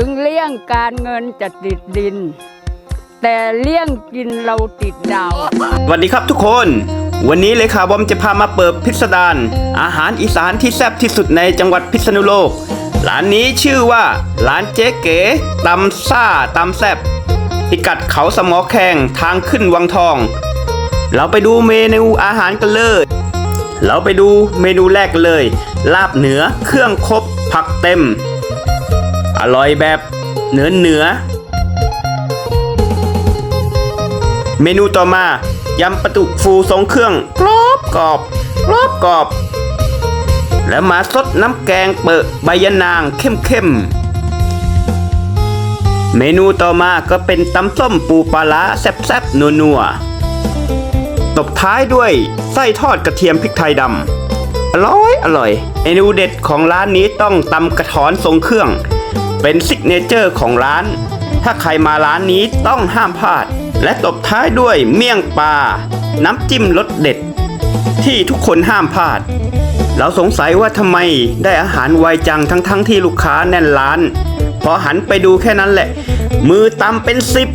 ถึงเลี่ยงการเงินจะติดดิน แต่เลี่ยงกินเราติดดาว สวัสดีครับทุกคน วันนี้เลยค่ะบอมจะพามาเปิดพิสดารอาหารอีสานที่แซ่บที่สุดในจังหวัดพิษณุโลก ร้านนี้ชื่อว่า ร้านเจ๊เก๋ตำซ่าตำแซ่บพิกัดเขาสมอแข่งทางขึ้นวังทอง เราไปดูเมนูอาหารกันเลย เราไปดูเมนูแรกเลย ลาบเหนือเครื่องครบผักเต็ม อร่อยแบบเหนือเหนือ เมนูต่อมายำปลาดุกฟูทรงเครื่องกรอบกรอบกรอบกรอบ แล้วมาซดน้ำแกงเปิดใบยะนางเข้มเข้มเมนูต่อมาก็เป็นตำส้มปูปลาร้าแซ่บๆนัวๆตบท้ายด้วยไส้ทอดกระเทียมพริกไทยดำอร่อยอร่อยเมนูเด็ดของร้านนี้ต้องตำกระถอนทรงเครื่อง เป็นซิกเนเจอร์ของร้าน ถ้าใครมาร้านนี้ต้องห้ามพลาด และตบท้ายด้วยเมี่ยงปลา น้ำจิ้มรสเด็ด ที่ทุกคนห้ามพลาด เราสงสัยว่าทำไมได้อาหารไวจังทั้งๆทที่ลูกค้าแน่นร้าน พอหันไปดูแค่นั้นแหละ มือตำเป็นสิบ